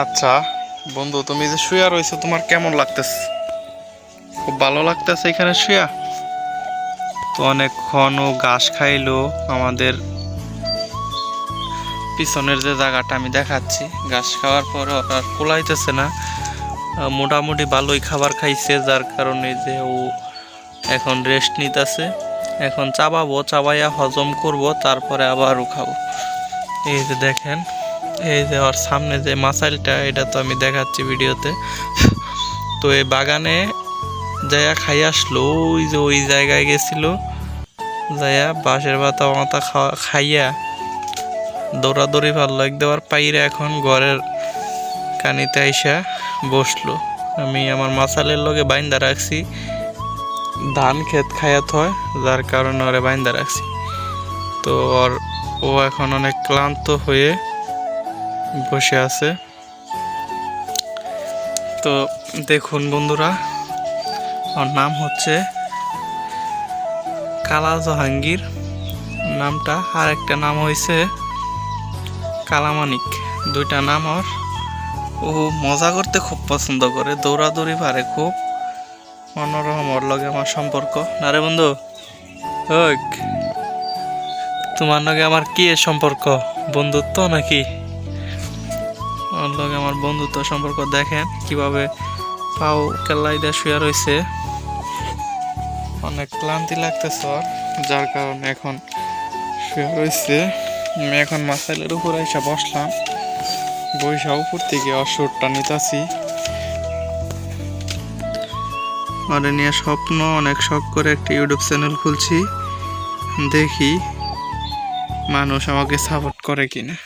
আচ্ছা বন্ধু, তুমি যে শুয়া রয়েছো, তোমার কেমন লাগতেছে? খুব ভালো লাগতেছে এখানে শুয়া? তো অনেকক্ষণ ও ঘাস খাইলো আমাদের। পিছনের যে জায়গাটা আমি দেখাচ্ছি, ঘাস খাওয়ার পরে আর কোলাইতেছে না। মোটামুটি ভালোই খাবার খাইছে, যার কারণে যে ও এখন রেস্ট নিতেছে। এখন চাবাবো, চাবাইয়া হজম করব, তারপরে আবারও খাব। এই যে দেখেন এই যে ওর সামনে যে মাসাইলটা, এটা তো আমি দেখাচ্ছি ভিডিওতে। তো এই বাগানে যাইয়া খাই আসলো, ওই যে ওই জায়গায় গেছিল। যাইয়া বাঁশের পাতা মাথা খাওয়া, খাইয়া দৌড়াদৌড়ি ভালো লাগ দেওয়ার পাইরে এখন ঘরের কানিতে আইসা বসল। আমি আমার মাসালের লগে বাইন্দা রাখছি। ধান ক্ষেত খায়াত হয়, যার কারণে ওরে বাইন্দা রাখছি। তো ওর, ও এখন অনেক ক্লান্ত হয়ে বসে আছে। তো দেখুন বন্ধুরা ওর নাম হচ্ছে কালা জাহাঙ্গীর। নামটা আর একটা নাম হয়েছে কালামানিক। দুইটা নাম ওর। ও মজা করতে খুব পছন্দ করে, দৌড়াদৌড়ি পারে খুব। অন্যরকম ওর লগে আমার সম্পর্ক। না রে বন্ধু? তোমার লগে আমার কি সম্পর্ক? বন্ধুত্ব নাকি? লগে আমার বন্ধুত্ব সম্পর্ক দেখেন, কীভাবে পাও কেল্লাই শুয়ে রয়েছে অনেক ক্লান্তি লাগতেছে ওর, যার কারণে এখন শুয়ে রয়েছে আমি এখন মাসাইলের উপরে এসে বসলাম বৈশা উপর থেকে অসুরটা নিতাছি। ওরে নিয়ে স্বপ্ন, অনেক শখ করে একটা ইউটিউব চ্যানেল খুলছি। দেখি মানুষ আমাকে সাপোর্ট করে কিনা।